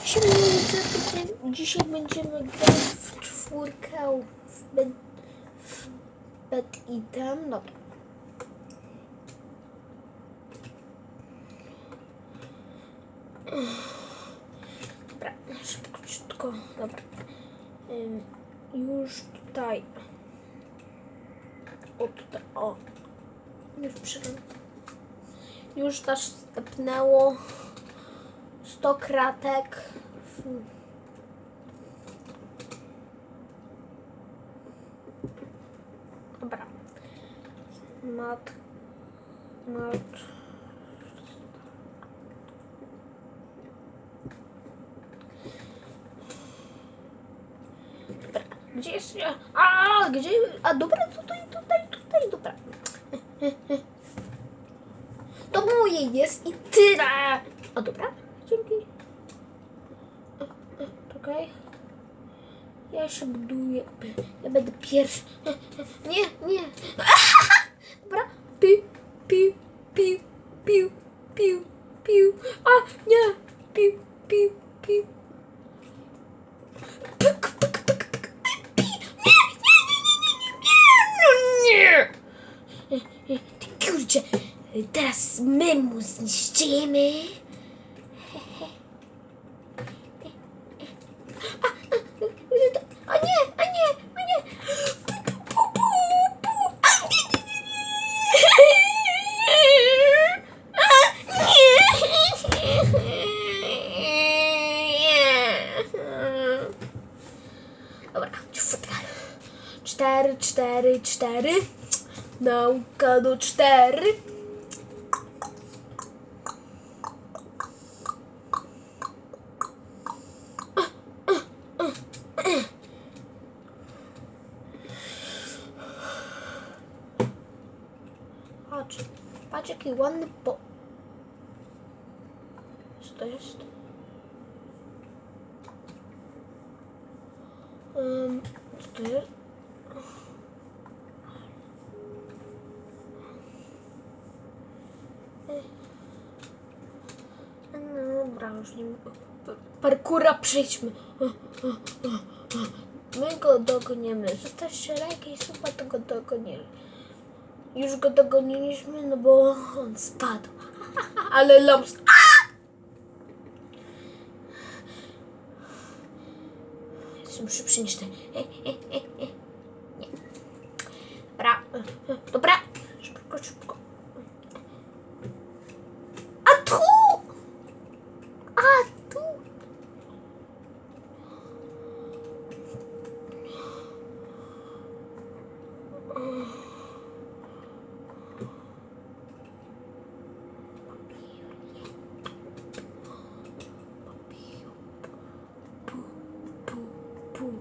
Dzisiaj będziemy, dzisiaj będziemy grać w czwórkę w bed, w bed item. Dobra. Dobra, szybko, szybko. Dobra. Już tutaj. O, tutaj, o. Już przyszedłem. Już nas stepnęło 100 kratek. Dobra. Mat. Mat. Dobra. Gdzie jest. A, gdzie. A dobra, tutaj, tutaj, tutaj, dobra. To moje jest i tyle. O dobra, dzięki. Czekaj. Ja się buduję. Ja będę pierwszy. Nie, nie. Dobra. Piu, piu, piu, piu, piu, piu. A, nie. Piu, piu, piu. Pyk, pyk, pyk, pyk. Pi. Nie, nie, nie, nie, nie, nie, no nie. Kurczę, teraz my mu zniszczymy. A, a, a nie, a nie, a nie. Pu, pu, pu, pu, pu. A, nie, nie, nie, nie. A, nie. Dobra, czwórka. Cztery, cztery, cztery. Nauka do cztery. Patrz, patrz jaki ładny po... Co to jest? Um, co to jest? No dobra, już nie... Parkura przejdźmy. My go dogoniemy. Zostawcie lajka i suba, to go dogonimy. Już go dogoniliśmy, no bo on spadł. Ale loms... Jestem szybszy niż ty. Nie. Dobra. Dobra. poo,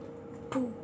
poo.